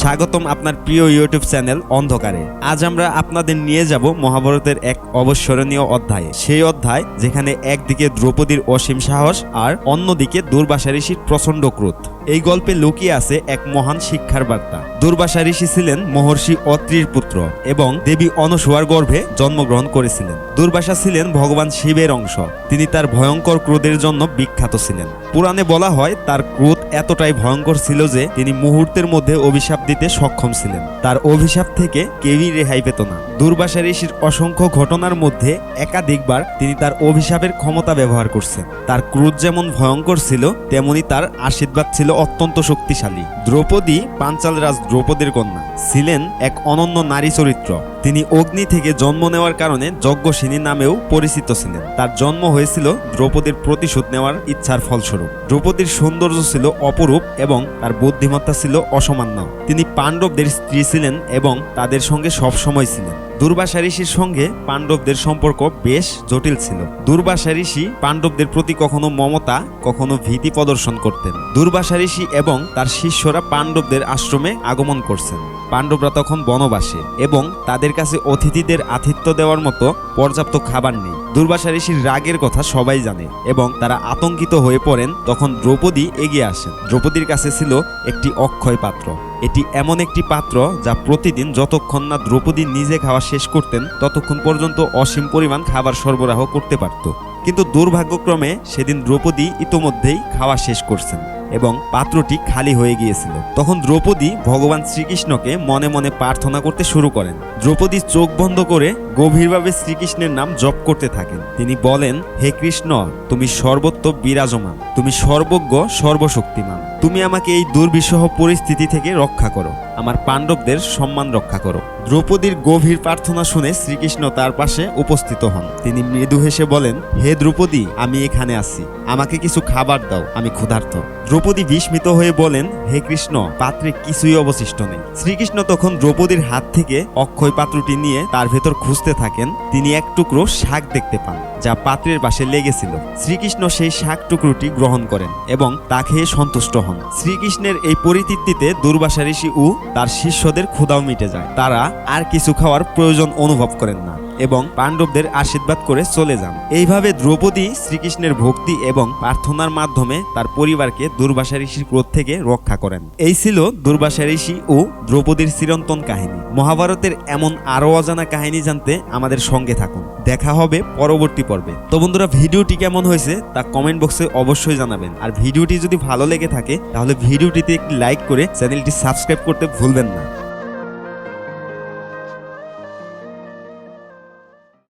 স্বাগতম আপনার প্রিয় ইউটিউব চ্যানেল অন্ধকারে। আজ আমরা আপনাদের নিয়ে যাব মহাভারতের এক অবস্মরণীয় অধ্যায়ে। সেই অধ্যায় যেখানে একদিকে দ্রৌপদীর অসীম সাহস আর অন্যদিকে দুর্বাসা ঋষির প্রচণ্ড ক্রোধ। এই গল্পে লুকিয়ে আছে এক মহান শিক্ষার বার্তা। দুর্বাসা ঋষি ছিলেন মহর্ষি অত্রির পুত্র এবং দেবী অনসুয়ার গর্ভে জন্মগ্রহণ করেছিলেন। দুর্বাসা ছিলেন ভগবান শিবের অংশ। তিনি তার ভয়ঙ্কর ক্রোধের জন্য বিখ্যাত ছিলেন। পুরাণে বলা হয়, তার ক্রোধ এতটাই ভয়ঙ্কর ছিল যে তিনি মুহূর্তের মধ্যে অভিশাপ দিতে সক্ষম ছিলেন। তার অভিশাপ থেকে কেউই রেহাই পেত না। দুর্বাসা ঋষির অসংখ্য ঘটনার মধ্যে একাধিকবার তিনি তার অভিশাপের ক্ষমতা ব্যবহার করছেন। তার ক্রোধ যেমন ভয়ঙ্কর ছিল, তেমনি তার আশীর্বাদ ছিল অত্যন্ত শক্তিশালী। দ্রৌপদী পাঞ্চাল রাজ দ্রৌপদীর কন্যা। ছিলেন এক অনন্য নারী চরিত্র। তিনি অগ্নি থেকে জন্ম নেওয়ার কারণে যজ্ঞসিনী নামেও পরিচিত ছিলেন। তার জন্ম হয়েছিল দ্রৌপদীর প্রতিশোধ নেওয়ার ইচ্ছার ফলস্বরূপ। দ্রৌপদীর সৌন্দর্য ছিল অপরূপ এবং তার বুদ্ধিমত্তা ছিল অসামান্য। তিনি পাণ্ডবদের স্ত্রী ছিলেন এবং তাদের সঙ্গে সবসময় ছিলেন। দুর্বাসা ঋষির সঙ্গে পাণ্ডবদের সম্পর্ক বেশ জটিল ছিল। দুর্বাসা ঋষি পাণ্ডবদের প্রতি কখনো মমতা, কখনো ভীতি প্রদর্শন করতেন। দুর্বাসা ঋষি এবং তার শিষ্যরা পাণ্ডবদের আশ্রমে আগমন করছেন। পাণ্ডবরা তখন বনবাসে এবং তাদের কাছে অতিথিদের আতিথ্য দেওয়ার মতো পর্যাপ্ত খাবার নেই। দুর্বাসা ঋষির রাগের কথা সবাই জানে এবং তারা আতঙ্কিত হয়ে পড়েন। তখন দ্রৌপদী এগিয়ে আসেন। দ্রৌপদীর কাছে ছিল একটি অক্ষয় পাত্র এটি এমন একটি পাত্র যা প্রতিদিন যতক্ষণ না দ্রৌপদী নিজে খাওয়া শেষ করতেন, ততক্ষণ পর্যন্ত অসীম পরিমাণ খাবার সরবরাহ করতে পারত। কিন্তু দুর্ভাগ্যক্রমে সেদিন দ্রৌপদী ইতোমধ্যেই খাওয়া শেষ করছেন। এবং পাত্রটি খালি হয়ে গিয়েছিল। তখন দ্রৌপদী ভগবান শ্রীকৃষ্ণকে মনে মনে প্রার্থনা করতে শুরু করেন। দ্রৌপদী চোখ বন্ধ করে গভীরভাবে শ্রীকৃষ্ণের নাম জপ করতে থাকেন। তিনি বলেন, হে কৃষ্ণ, তুমি সর্বত্র বিরাজমান। তুমি সর্বজ্ঞ, সর্বশক্তিমান। তুমি আমাকে এই দুর্বিষহ পরিস্থিতি থেকে রক্ষা করো। আমার পাণ্ডবদের সম্মান রক্ষা করো। দ্রৌপদীর গভীর প্রার্থনা শুনে শ্রীকৃষ্ণ তার পাশে উপস্থিত হন। তিনি মৃদু হেসে বলেন, হে দ্রৌপদী, আমি এখানে আছি। আমাকে কিছু খাবার দাও, আমি ক্ষুধার্ত। দ্রৌপদী বিস্মিত হয়ে বলেন, হে কৃষ্ণ, পাত্রে কিছুই অবশিষ্ট নেই। শ্রীকৃষ্ণ তখন দ্রৌপদীর হাত থেকে অক্ষয় পাত্রটি নিয়ে তার ভেতর খুঁজতে থাকেন। তিনি এক টুকরো শাক দেখতে পান, যা পাত্রের পাশে লেগেছিল। শ্রীকৃষ্ণ সেই শাক টুকরোটি গ্রহণ করেন এবং তা খেয়ে সন্তুষ্ট হন। শ্রীকৃষ্ণের এই পরিতৃপ্তিতে দুর্বাসা ঋষি ও তার শিষ্যদের ক্ষুধাও মিটে যায়। তারা আর কিছু খাওয়ার প্রয়োজন অনুভব করেন না। এবং পাণ্ডবদের আশীর্বাদ করে চলে যান। এইভাবে দ্রৌপদী শ্রীকৃষ্ণের ভক্তি এবং প্রার্থনার মাধ্যমে তার পরিবারকে দুর্বাসা ঋষির ক্রোধ থেকে রক্ষা করেন। এই ছিল দুর্বাসা ঋষি ও দ্রৌপদীর চিরন্তন কাহিনী। মহাভারতের এমন আরও অজানা কাহিনী জানতে আমাদের সঙ্গে থাকুন। দেখা হবে পরবর্তী পর্বে। তো বন্ধুরা, ভিডিওটি কেমন হয়েছে তা কমেন্ট বক্সে অবশ্যই জানাবেন। আর ভিডিওটি যদি ভালো লেগে থাকে, তাহলে ভিডিওটিতে একটি লাইক করে চ্যানেলটি সাবস্ক্রাইব করতে ভুলবেন না।